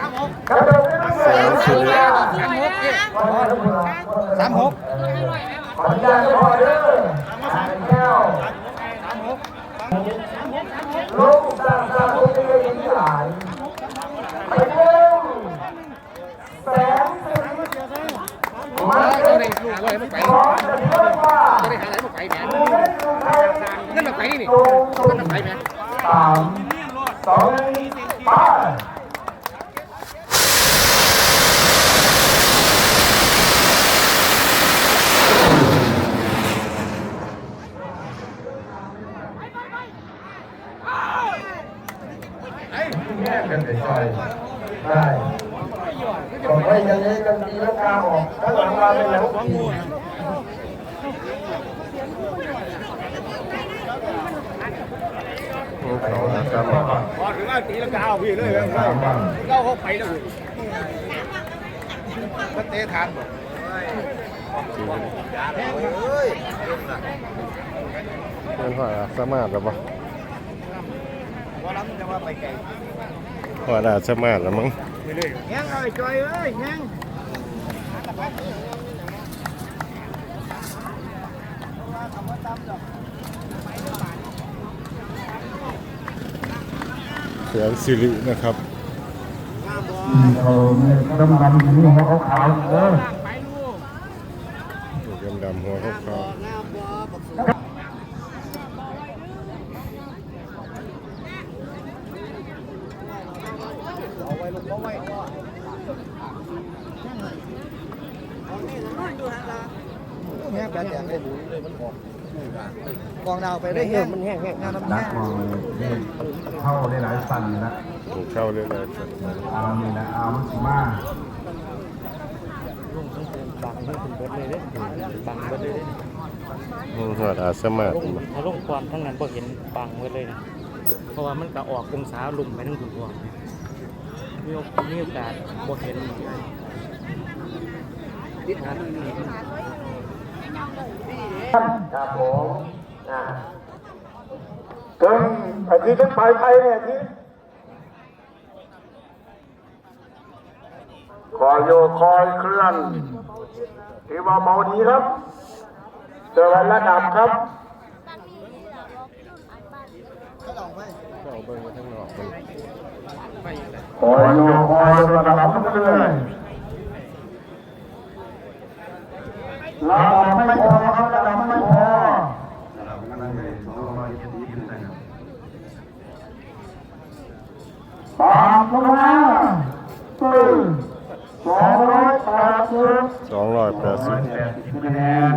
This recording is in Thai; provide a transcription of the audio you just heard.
ครับผมแสนสุริสามหกขออนุญาตไม่พอเด้ออ่านแก้วลูกสาวสาวลูกที่ได้ยินหลายไปเร็วแสนสิบมาก็เร็ได้วลูกอะไรมาไปขอจะเพิ่มว่าก็ได้หาอะไรมาไปแหมเงินอยู่ไทยเงินมาไปนี่ตรงเงินมาไปแหมสามสองหนึ่งไป แยกกันไปซอยได้ผมว่าอย่างนี้กันดีแล้วกาออกถ้าหลังมาเป็นแล้วสองสามบ้างพอถึงว่าตีลังกาพี่เลยสามบ้างเก้าหกไปแล้วก็เตะทานเงินหอยสามารถหรือเปล่า พอรับจะว่าไปไกลหอยอาจสามารถหรือมั้งแห้งเลยจอยเอ้ยแห้งแสนสิรินะครับเขาดำดำอย่างนี้หัวขาวๆเออดำดำๆหัวขาวแห้ง แบบอย่างได้บุญเลยมันออกกองดาวไปได้แห้งมันแห้งแห้งน้ำดัแห้งมองนี่เข้าได้หลายสันนะถูกเข้าเรื่อยๆครับเอานี่นะเอามันสิมาบังมันถึงเบิดเลยเด้บังเบิดเลยเด้อืมหอยอาสมาถ้าลงความทั้งนั้นบ่เห็นบังเบิดเลยนะเพราะว่ามันก็ออกองศาลุ่มไปทั้งถุงพวง มีโอกาสมีโอกาสบ่เห็นติดหาที่นี่ครับผมอ่าเกินอาทิตย์ขึ้นไปไปเนี่ยทิตย์คอยโยคอยเคลื่อนถือว่าเบาดีครับเจอวันระดับครับก็เอาเบิ้งมาทั้งนอกมัน คอยโยคอยระดับเรื่อยระดับไม่พอครับระดับไม่พอปามลงมาตึ้งสองร้อยแปดสิบสองร้อยแปดสิบคะแนน